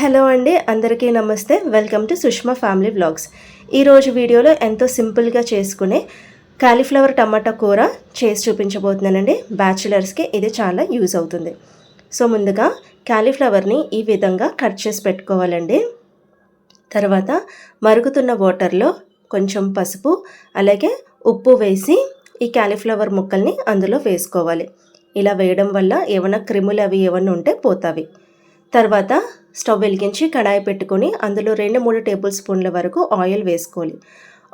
Hello అండి అందరికీ నమస్తే. Welcome to Sushma family vlogs. ఈరోజు వీడియోలో ఎంతో సింపుల్గా చేసుకునే కాలీఫ్లవర్ టమాటా కూర చేసి చూపించబోతున్నానండి. బ్యాచులర్స్కి ఇది చాలా యూజ్ అవుతుంది. సో ముందుగా కాలీఫ్లవర్ని ఈ విధంగా కట్ చేసి పెట్టుకోవాలండి. తర్వాత మరుగుతున్న వాటర్లో కొంచెం పసుపు అలాగే ఉప్పు వేసి ఈ కాలీఫ్లవర్ ముక్కల్ని అందులో వేసుకోవాలి. ఇలా వేయడం వల్ల ఏమైనా క్రిములు అవి ఏమైనా ఉంటే పోతావి. తర్వాత స్టవ్ వెలిగించి కడాయి పెట్టుకొని అందులో రెండు మూడు టేబుల్ స్పూన్ల వరకు ఆయిల్ వేసుకోవాలి.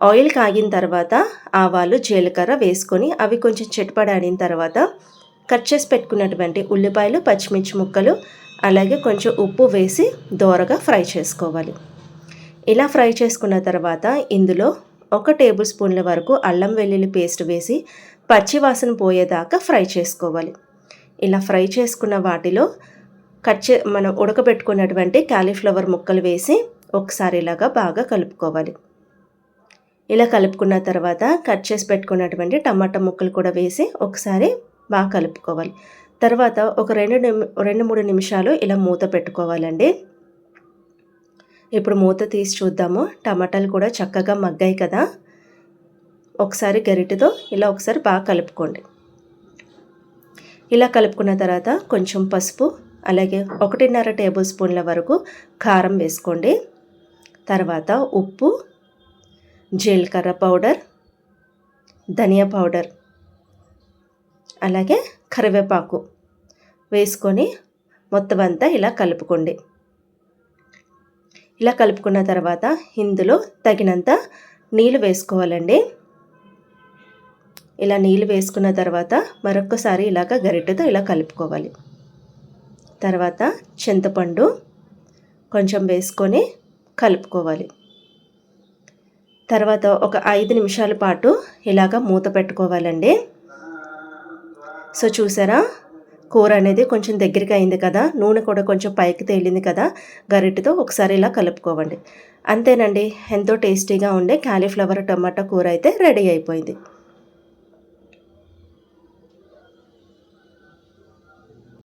ఆయిల్ కాగిన తర్వాత ఆవాలు జీలకర్ర వేసుకొని అవి కొంచెం చిటపడాడిన తర్వాత కట్ చేసి పెట్టుకున్నటువంటి ఉల్లిపాయలు పచ్చిమిర్చి ముక్కలు అలాగే కొంచెం ఉప్పు వేసి దోరగా ఫ్రై చేసుకోవాలి. ఇలా ఫ్రై చేసుకున్న తర్వాత ఇందులో ఒక టేబుల్ స్పూన్ల వరకు అల్లం వెల్లుల్లి పేస్ట్ వేసి పచ్చి వాసన పోయేదాకా ఫ్రై చేసుకోవాలి. ఇలా ఫ్రై చేసుకున్న వాటిలో కట్ చే మనం ఉడకబెట్టుకున్నటువంటి క్యాలీఫ్లవర్ ముక్కలు వేసి ఒకసారి ఇలాగా బాగా కలుపుకోవాలి. ఇలా కలుపుకున్న తర్వాత కట్ చేసి పెట్టుకున్నటువంటి టమాటా ముక్కలు కూడా వేసి ఒకసారి బాగా కలుపుకోవాలి. తర్వాత ఒక రెండు నిమి రెండు మూడు నిమిషాలు ఇలా మూత పెట్టుకోవాలండి. ఇప్పుడు మూత తీసి చూద్దాము. టమాటాలు కూడా చక్కగా మగ్గాయి కదా. ఒకసారి గరిటెతో ఇలా ఒకసారి బాగా కలుపుకోండి. ఇలా కలుపుకున్న తర్వాత కొంచెం పసుపు అలాగే ఒకటిన్నర టేబుల్ స్పూన్ల వరకు కారం వేసుకోండి. తర్వాత ఉప్పు జీలకర్ర పౌడర్ ధనియా పౌడర్ అలాగే కరివేపాకు వేసుకొని మొత్తం అంతా ఇలా కలుపుకోండి. ఇలా కలుపుకున్న తర్వాత ఇందులో తగినంత నీళ్ళు వేసుకోవాలండి. ఇలా నీళ్ళు వేసుకున్న తర్వాత మరొకసారి ఇలాగ గరిటెతో ఇలా కలుపుకోవాలి. తర్వాత చింతపండు కొంచెం వేసుకొని కలుపుకోవాలి. తర్వాత ఒక ఐదు నిమిషాల పాటు ఇలాగ మూత పెట్టుకోవాలండి. సో చూసారా కూర అనేది కొంచెం దగ్గరికి అయింది కదా నూనె కూడా కొంచెం పైకి తేలింది కదా గరిటతో ఒకసారి ఇలా కలుపుకోవండి. అంతేనండి ఎంతో టేస్టీగా ఉండే కాలీఫ్లవర్ టమాటా కూర అయితే రెడీ అయిపోయింది.